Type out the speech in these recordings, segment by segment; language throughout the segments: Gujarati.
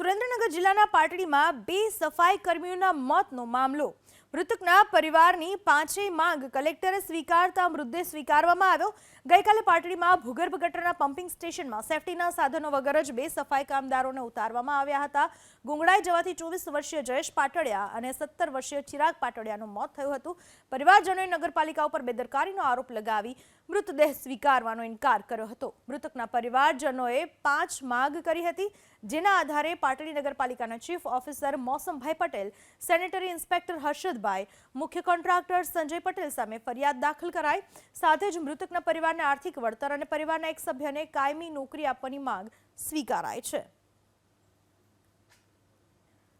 સુરેન્દ્રનગર જિલ્લાના પાટડીમાં બે સફાઈ કર્મીઓના મોતનો મામલો મૃતકના પરિવારની પાંચેય માંગ કલેક્ટરે સ્વીકારતા મૃતદેહ સ્વીકારવામાં આવ્યો. ગઈકાલે પાટડીમાં ભૂગર્ભ ગટરના પમ્પિંગ સ્ટેશનમાં સેફટીના સાધનો વગર જ બે સફાઈ કામદારોને ઉતારવામાં આવ્યા હતા. ગુંગળાઈ જવાથી ચોવીસ વર્ષીય જયેશ પાટડિયા અને સત્તર વર્ષીય ચિરાગ પાટડિયાનું મોત થયું હતું. પરિવારજનોએ નગરપાલિકા ઉપર બેદરકારીનો આરોપ લગાવી મૃતદેહ સ્વીકારવાનો ઇનકાર કર્યો હતો. મૃતકના પરિવારજનોએ પાંચ માગ કરી હતી. જેના આધારે પાટડી નગરપાલિકાના chief officer Mosambhai Patel, sanitary inspector Harshadbhai મુખ્ય કોન્ટ્રાક્ટર સંજય પટેલ સામે ફરિયાદ દાખલ કરાઈ. સાથે જ મૃતકના પરિવારને આર્થિક વળતર અને પરિવારના એક સભ્યને કાયમી નોકરી આપવાની માંગ સ્વીકારાય છે.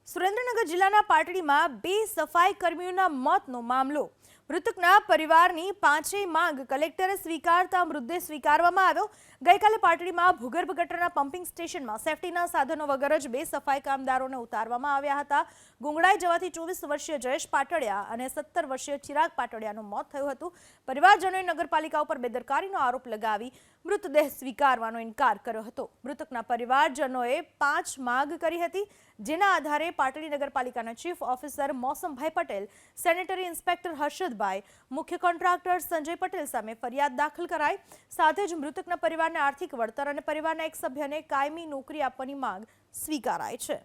સુરેન્દ્રનગર જિલ્લાના પાટડીમાં બે સફાઈ કર્મીઓના મોતનો મામલો. મૃતકના પરિવારની પાંચેય માંગ કલેક્ટરે સ્વીકારતા મૃતદેહ સ્વીકારવામાં આવ્યો. ગઈકાલે પાટડીમાં ભૂગર્ભ ગટરના પમ્પિંગ સ્ટેશનમાં સેફટીના સાધનો વગર જ બે સફાઈ કામદારોને ઉતારવામાં આવ્યા હતા. ગુંગળાઈ જવાથી ચોવીસ વર્ષીય જયેશ પાટડિયા અને સત્તર વર્ષીય ચિરાગ પાટડિયાનું મોત થયું હતું. પરિવારજનોએ નગરપાલિકા ઉપર બેદરકારીનો આરોપ લગાવી મૃતદેહ સ્વીકારવાનો ઇનકાર કર્યો હતો. મૃતકના પરિવારજનોએ પાંચ માગ કરી હતી. જેના આધારે પાટડી નગરપાલિકાના chief officer Mosambhai Patel, sanitary inspector Harshadbhai મુખ્ય કોન્ટ્રાક્ટર સંજય પટેલ સામે ફરિયાદ દાખલ કરાઈ. સાથે જ મૃતકના પરિવારને આર્થિક વળતર અને પરિવારના એક સભ્યને કાયમી નોકરી આપવાની માંગ સ્વીકારાય છે.